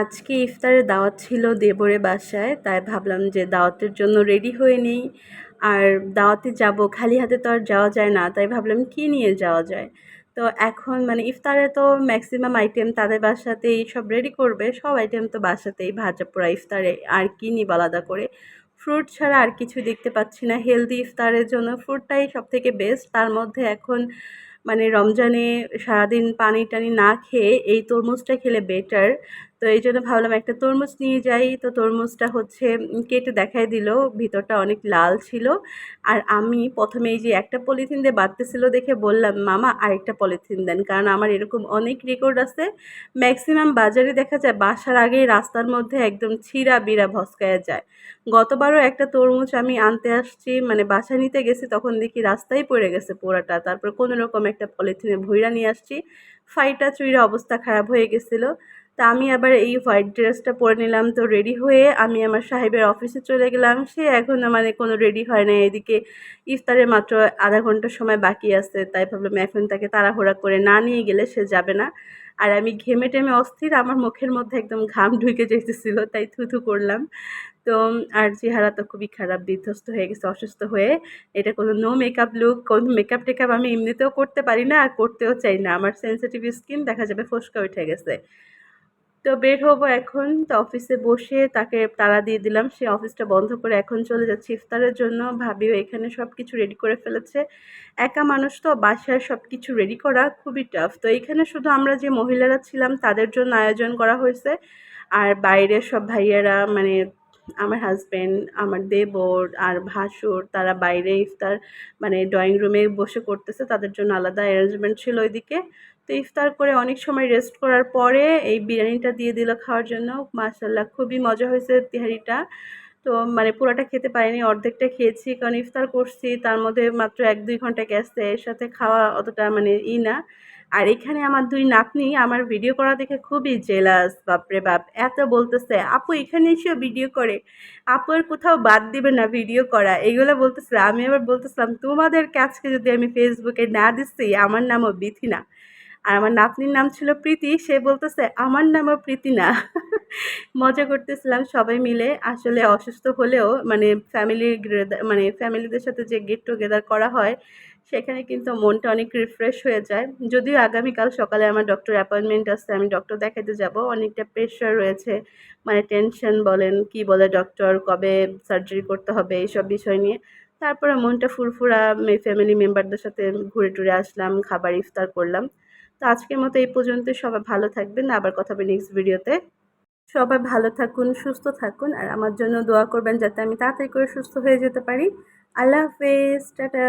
আজকে ইফতারের দাওয়াত ছিল দেবরে বাসায়, তাই ভাবলাম যে দাওয়াতের জন্য রেডি হয়ে নিই। আর দাওয়াতে যাব, খালি হাতে তো আর যাওয়া যায় না, তাই ভাবলাম কি নিয়ে যাওয়া যায়? তো এখন মানে ইফতারে তো ম্যাক্সিমাম আইটেম তাদের বাসাতেই সব রেডি করবে, সব আইটেম তো বাসাতেই, ভাজা পোড়া ইফতারে আর কি নিব আলাদা করে? ফ্রুট ছাড়া আর কিছু দেখতে পাচ্ছি না হেলদি ইফতারের জন্য ফ্রুটটাই সব থেকে বেস্ট তার মধ্যে এখন মানে রমজানে সারাদিন পানি টানি না খেয়ে এই তরমুজটা খেলে বেটার তো এই জন্য ভাবলাম একটা তরমুজ নিয়ে যাই। তো তরমুজটা হচ্ছে কেটে দেখাই দিল, ভিতরটা অনেক লাল ছিল। আর আমি প্রথমে এই যে একটা পলিথিন দিয়ে বাঁধতেছিল দেখে বললাম, মামা, আরেকটা পলিথিন দেন। কারণ আমার এরকম অনেক রেকর্ড আছে। ম্যাক্সিমাম বাজারে দেখা যায় বাসার আগেই রাস্তার মধ্যে একদম ছিঁড়া বিড়া ভস্কায়া যায়। গতবারও একটা তরমুজ আমি আনতে আসছি মানে বাসা নিতে গেছি, তখন দেখি রাস্তায় পড়ে গেছে পোড়াটা। তারপর কোনো রকম একটা পলিথিনে ভুইরা নিয়ে আসছি। ফাইটা চুইরা অবস্থা খারাপ হয়ে গেছিল। তা আমি আবার এই হোয়াইট ড্রেসটা পরে নিলাম তো রেডি হয়ে আমি আমার সাহেবের অফিসে চলে গেলাম। সে এখনও মানে কোনো রেডি হয় না এদিকে ইফতারের মাত্র আধা ঘণ্টার সময় বাকি আছে, তাই ভাবলাম এখন তাকে তাড়াহুড়া করে না নিয়ে গেলে সে যাবে না। আর আমি ঘেমে টেমে অস্থির, আমার মুখের মধ্যে একদম ঘাম ঢুকে যেতেছিল তাই থুথু করলাম। তো আর চেহারা তো খুবই খারাপ, বিধ্বস্ত হয়ে গেছে, অসুস্থ হয়ে। এটা কোনো নো মেকআপ লুক কোনো মেকআপ টেকআপ আমি এমনিতেও করতে পারি না, আর করতেও চাই না। আমার সেন্সিটিভ স্কিন দেখা যাবে ফসকা উঠে গেছে। তো বের হব এখন। তো অফিসে বসে তাকে তাড়া দিয়ে দিলাম। সে অফিসটা বন্ধ করে এখন চলে যাচ্ছে ইফতারের জন্য। ভাবিও এখানে সব কিছু রেডি করে ফেলেছে। একা মানুষ তো, বাসায় সব কিছু রেডি করা খুবই টাফ তো এখানে শুধু আমরা যে মহিলারা ছিলাম, তাদের জন্য আয়োজন করা হয়েছে। আর বাইরের সব ভাইয়ারা মানে আমার হাজব্যান্ড আমার দেবর আর ভাসুর, তারা বাইরে ইফতার মানে ড্রয়িং রুমে বসে করতেছে, তাদের জন্য আলাদা অ্যারেঞ্জমেন্ট ছিল ওইদিকে। তো ইফতার করে অনেক সময় রেস্ট করার পরে এই বিরিয়ানিটা দিয়ে দিল খাওয়ার জন্য। মাসাল্লাহ খুবই মজা হয়েছে তিহারিটা তো মানে পুরোটা খেতে পারিনি, অর্ধেকটা খেয়েছি, কারণ ইফতার করছি, তার মধ্যে মাত্র এক দুই ঘণ্টা গেছে, এর সাথে খাওয়া অতটা মানে ই না। আর এখানে আমার দুই নাতনি আমার ভিডিও করা দেখে খুবই জেলাস বাপরে বাপ, এত বলতেছে, আপু, এখানে এসেও ভিডিও করে, আপু আর কোথাও বাদ দিবে না ভিডিও করা। এগুলো বলতেছে, আমি আবার বলতেছিলাম, তোমাদের কাছকে যদি আমি ফেসবুকে না দিচ্ছি আমার নামও বিথি না আর আমার নাতনির নাম ছিল প্রীতি, সে বলতেছে, আমার নামও প্রীতি না মজা করতেছিলাম সবাই মিলে, আসলে অসুস্থ হলেও মানে ফ্যামিলি মানে ফ্যামিলিদের সাথে যে গেট টুগেদার করা হয় সেখানে কিন্তু মনটা অনেক রিফ্রেশ হয়ে যায়। যদিও আগামীকাল সকালে আমার ডক্টর অ্যাপয়েন্টমেন্ট আসছে আমি ডক্টর দেখাতে যাব। অনেকটা প্রেশার রয়েছে মানে টেনশন বলেন, কি বলে ডক্টর কবে সার্জারি করতে হবে, এইসব বিষয় নিয়ে। তারপরে মনটা ফুরফুরা ফ্যামিলি মেম্বারদের সাথে ঘুরে টুরে আসলাম, খাবার ইফতার করলাম। তো আজকের মতো এই পর্যন্ত সবাই ভালো থাকবেন। আবার কথা হবে নেক্সট ভিডিওতে সবাই ভালো থাকুন, সুস্থ থাকুন, আর আমার জন্য দোয়া করবেন যাতে আমি তাড়াতাড়ি করে সুস্থ হয়ে যেতে পারি। আল্লাহ হাফেজ, টাটা।